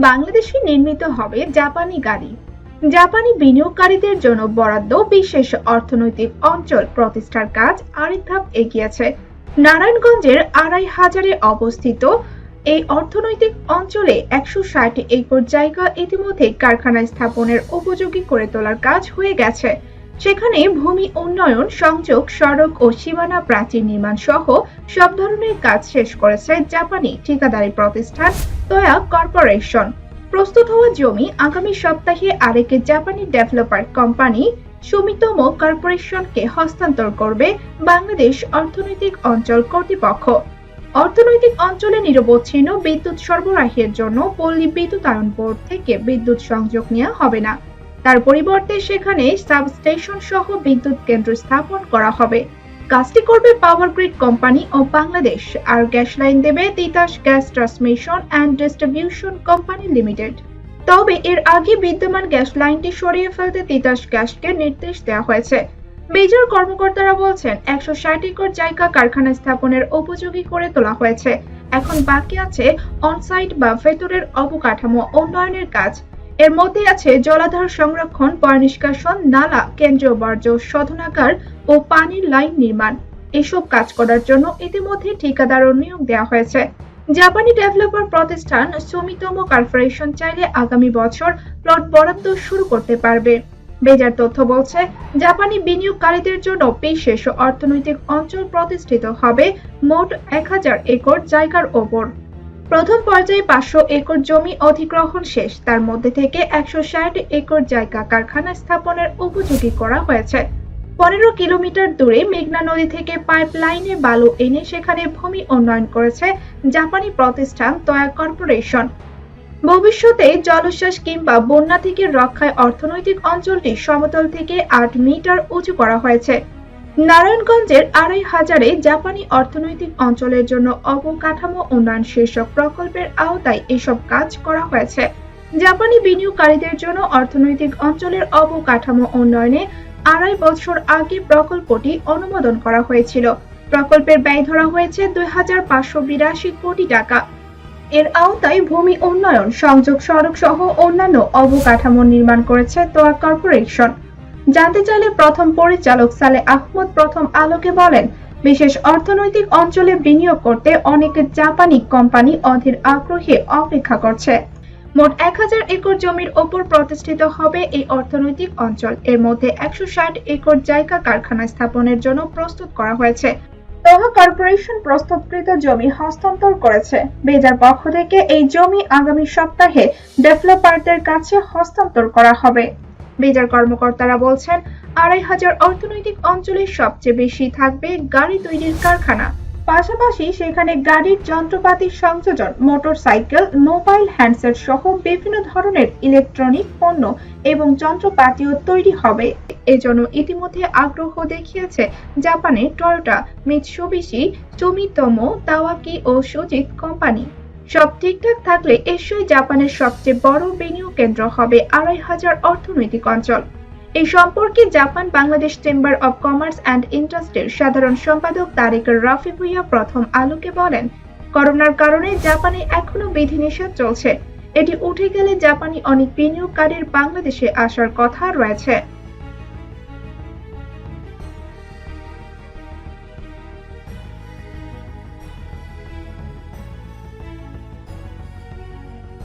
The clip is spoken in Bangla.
বাংলাদেশে নির্মিত হবে জাপানি গাড়ি। জাপানি বিনিয়োগকারীদের জন্য বরাদ্দ বিশেষ অর্থনৈতিক অঞ্চল প্রতিষ্ঠার কাজ আরেক ধাপ এগিয়েছে। নারায়ণগঞ্জের আড়াই হাজারে অবস্থিত এই অর্থনৈতিক অঞ্চলে একশো ষাট একর জায়গা ইতিমধ্যে কারখানা স্থাপনের উপযোগী করে তোলার কাজ হয়ে গেছে। সেখানে ভূমি উন্নয়ন, সংযোগ, সড়ক ও সীমানা প্রাচীর নির্মাণ সহ সব ধরনের কাজ শেষ করেছে জাপানি ঠিকাদারি প্রতিষ্ঠান তয়া কর্পোরেশন। প্রস্তুত হওয়া জমি আগামী সপ্তাহে আরেক জাপানি ডেভেলপার কোম্পানি সুমিতম কর্পোরেশনকে হস্তান্তর করবে বাংলাদেশ অর্থনৈতিক অঞ্চল কর্তৃপক্ষ। অর্থনৈতিক অঞ্চলে নিরবচ্ছিন্ন বিদ্যুৎ সরবরাহের জন্য পল্লী বিদ্যুতায়ন বোর্ড থেকে বিদ্যুৎ সংযোগ নেওয়া হবে না। তার পরিবর্তে সেখানে সাবস্টেশন সহ বিদ্যুৎ কেন্দ্র স্থাপন করা হবে। কাজটি করবে পাওয়ার গ্রিড কোম্পানি ও বাংলাদেশ। আর গ্যাস লাইন দেবে Titas gas transmission and distribution company limited. তবে এর আগে বিদ্যমান গ্যাস লাইনটি সরিয়ে ফেলতে তিতাস গ্যাসকে নির্দেশ দেওয়া হয়েছে। মেজর কর্মকর্তারা বলছেন, একশো ষাট একর জায়গা কারখানা স্থাপনের উপযোগী করে তোলা হয়েছে। এখন বাকি আছে অনসাইট বা ভেতরের অবকাঠামো উন্নয়নের কাজ। এর মধ্যে আছে জলাধার সংরক্ষণ পয় নিষ্কাশন নালা, কেন্দ্রীয় বর্জ্য শোধনাগার ও পানির লাইন নির্মাণ। এসব কাজ করার জন্য ইতিমধ্যে ঠিকাদার ও নিয়োগ দেওয়া হয়েছে। জাপানি ডেভেলপার প্রতিষ্ঠান সুমিতম কর্পোরেশন চাইলে আগামী বছর প্লট বরাদ্দ শুরু করতে পারবে। বেজার তথ্য বলছে, জাপানি বিনিয়োগকারীদের জন্য বিশেষ অর্থনৈতিক অঞ্চল প্রতিষ্ঠিত হবে মোট এক হাজার একর জায়গার ওপর। প্রথম পর্যায়ে পাঁচশো একর জমি অধিগ্রহণ শেষ। তার মধ্যে থেকে একশো ষাট একর জায়গা কারখানা স্থাপনের উপযোগী করা হয়েছে। পনেরো কিলোমিটার দূরে মেঘনা নদী থেকে পাইপ লাইনে বালু এনে সেখানে ভূমি উন্নয়ন করেছে জাপানি প্রতিষ্ঠান তয়া কর্পোরেশন। ভবিষ্যতে জলোচ্ছ্বাস কিংবা বন্যা থেকে রক্ষায় অর্থনৈতিক অঞ্চলটি সমতল থেকে আট মিটার উঁচু করা হয়েছে। নারায়ণগঞ্জের আড়াই হাজারে জাপানি অর্থনৈতিক অঞ্চলের জন্য অবকাঠামো উন্নয়ন শীর্ষক প্রকল্পের আওতায় এসব কাজ করা হয়েছে। জাপানি বিনিয়োগকারীদের জন্য অর্থনৈতিক অঞ্চলের অবকাঠামো উন্নয়নে আড়াই বছর আগে প্রকল্পটি অনুমোদন করা হয়েছিল। প্রকল্পের ব্যয় ধরা হয়েছে দুই হাজার পাঁচশো বিরাশি কোটি টাকা। এর আওতায় ভূমি উন্নয়ন, সংযোগ সড়ক সহ অন্যান্য অবকাঠামো নির্মাণ করেছে তোয়া কর্পোরেশন। জানতে চাইলে প্রথম পরিচালক সালে আহমদ প্রথম আলোকে বলেন, বিশেষ অর্থনৈতিক অঞ্চলে বিনিয়োগ করতে অনেক জাপানি কোম্পানি অধীর আগ্রহে অপেক্ষা করছে। মোট এক হাজার একর জমির ওপর প্রতিষ্ঠিত হবে এই অর্থনৈতিক অঞ্চল। এর মধ্যে একশো ষাট একর জায়গা কারখানা স্থাপনের জন্য প্রস্তুত করা হয়েছে। তোহা কর্পোরেশন প্রস্তুতকৃত জমি হস্তান্তর করেছে। বেজার পক্ষ থেকে এই জমি আগামী সপ্তাহে ডেভেলপারদের কাছে হস্তান্তর করা হবে। বেজার কর্মকর্তারা বলছেন, আড়াই হাজার অর্থনৈতিক অঞ্চলে সবচেয়ে বেশি থাকবে গাড়ি তৈরির কারখানা। পাশাপাশি সেখানে গাড়ির যন্ত্রপাতির সংযোজন, মোটরসাইকেল, মোবাইল হ্যান্ডসেট সহ বিভিন্ন ধরনের ইলেকট্রনিক পণ্য এবং যন্ত্রপাতিও তৈরি হবে। এজন্য ইতিমধ্যে আগ্রহ দেখিয়েছে জাপানের টয়োটা, মিৎসুবিশি সুমিতোমো তাওয়াকি ও সুজিত কোম্পানি। সব ঠিকঠাক থাকলে এসই জাপানের সবচেয়ে বড় বিনিয়োগ কেন্দ্র হবে আড়াই হাজার অর্থনৈতিক অঞ্চল। এই সম্পর্কে Japan Bangladesh chamber of commerce and ইন্ডাস্ট্রির সাধারণ সম্পাদক তারেক রাফি ভুইয়া প্রথম আলোকে বলেন, করোনার কারণে জাপানে এখনও বিধিনিষেধ চলছে। এটি উঠে গেলে জাপানি অনেক বিনিয়োগকারীর বাংলাদেশে আসার কথা রয়েছে।